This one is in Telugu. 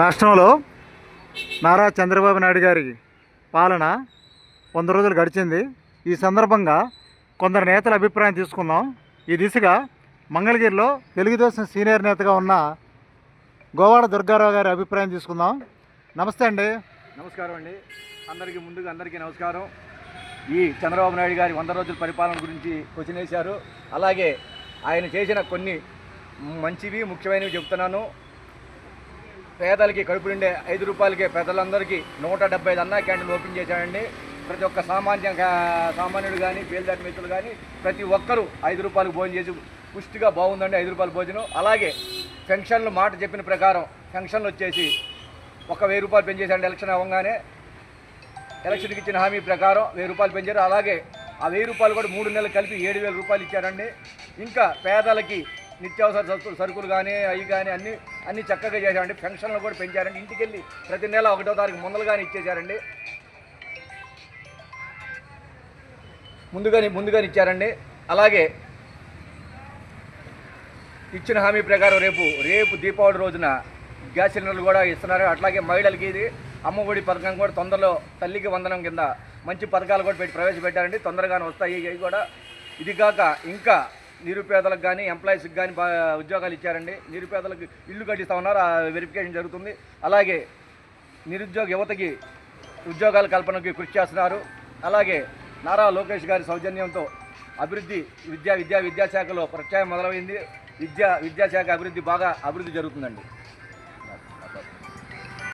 రాష్ట్రంలో నారా చంద్రబాబు నాయుడు గారి పాలన వంద రోజులు గడిచింది. ఈ సందర్భంగా కొందరు నేతల అభిప్రాయం తీసుకుందాం. ఈ దిశగా మంగళగిరిలో తెలుగుదేశం సీనియర్ నేతగా ఉన్న గోవాడ దుర్గారావు గారి అభిప్రాయం తీసుకుందాం. నమస్తే అండి. నమస్కారం అండి. అందరికీ ముందుగా అందరికీ నమస్కారం. ఈ చంద్రబాబు నాయుడు గారి వంద రోజుల పరిపాలన గురించి క్వశ్చన్ వేశారు. అలాగే ఆయన చేసిన కొన్ని మంచివి ముఖ్యమైనవి చెప్తున్నాను. పేదలకి కడుపు నిండే ఐదు రూపాయలకే పేదలందరికీ నూట డెబ్బై ఐదు అన్నా క్యాంటీన్లు ఓపెన్ చేశాడండి ప్రతి ఒక్క సామాన్య సామాన్యుడు కానీ బేల్దాటి మిత్రులు కానీ ప్రతి ఒక్కరూ ఐదు రూపాయలకు భోజనం చేసి పుష్టిగా బాగుందండి ఐదు రూపాయల భోజనం. అలాగే పెన్షన్లు మాట చెప్పిన ప్రకారం పెన్షన్లు వచ్చేసి ఒక వెయ్యి రూపాయలు పెంచేశాడు ఎలక్షన్ అవ్వగానే ఎలక్షన్కి ఇచ్చిన హామీ ప్రకారం వెయ్యి రూపాయలు పెంచారు. అలాగే ఆ వెయ్యి రూపాయలు కూడా మూడు నెలలు కలిపి ఏడు వేల రూపాయలు ఇచ్చారండి. ఇంకా పేదలకి నిత్యావసర సరుకులు కానీ అవి కానీ అన్నీ అన్ని చక్కగా చేశారండి. పెన్షన్లు కూడా పెంచారండి. ఇంటికి వెళ్ళి ప్రతి నెల ఒకటో తారీఖు ముందలుగానే ఇచ్చేశారండి. ముందుగానే ముందుగానే ఇచ్చారండి. అలాగే ఇచ్చిన హామీ ప్రకారం రేపు రేపు దీపావళి రోజున గ్యాస్ సిలిండర్లు కూడా ఇస్తున్నారు. అట్లాగే మహిళలకి ఇది అమ్మఒడి పథకం కూడా తొందరలో తల్లికి వందనం కింద మంచి పథకాలు కూడా పెట్టి ప్రవేశపెట్టారండి. తొందరగానే వస్తాయి. ఇవి కూడా ఇది కాక ఇంకా నిరుపేదలకు కానీ ఎంప్లాయీస్కి కానీ ఉద్యోగాలు ఇచ్చారండి. నిరుపేదలకు ఇల్లు కట్టిస్తూ ఉన్నారు. ఆ వెరిఫికేషన్ జరుగుతుంది. అలాగే నిరుద్యోగ యువతకి ఉద్యోగాల కల్పనకి కృషి చేస్తున్నారు. అలాగే నారా లోకేష్ గారి సౌజన్యంతో అభివృద్ధి విద్యా విద్యా విద్యాశాఖలో ప్రత్యాయం మొదలైంది. విద్యా విద్యాశాఖ అభివృద్ధి బాగా అభివృద్ధి జరుగుతుందండి.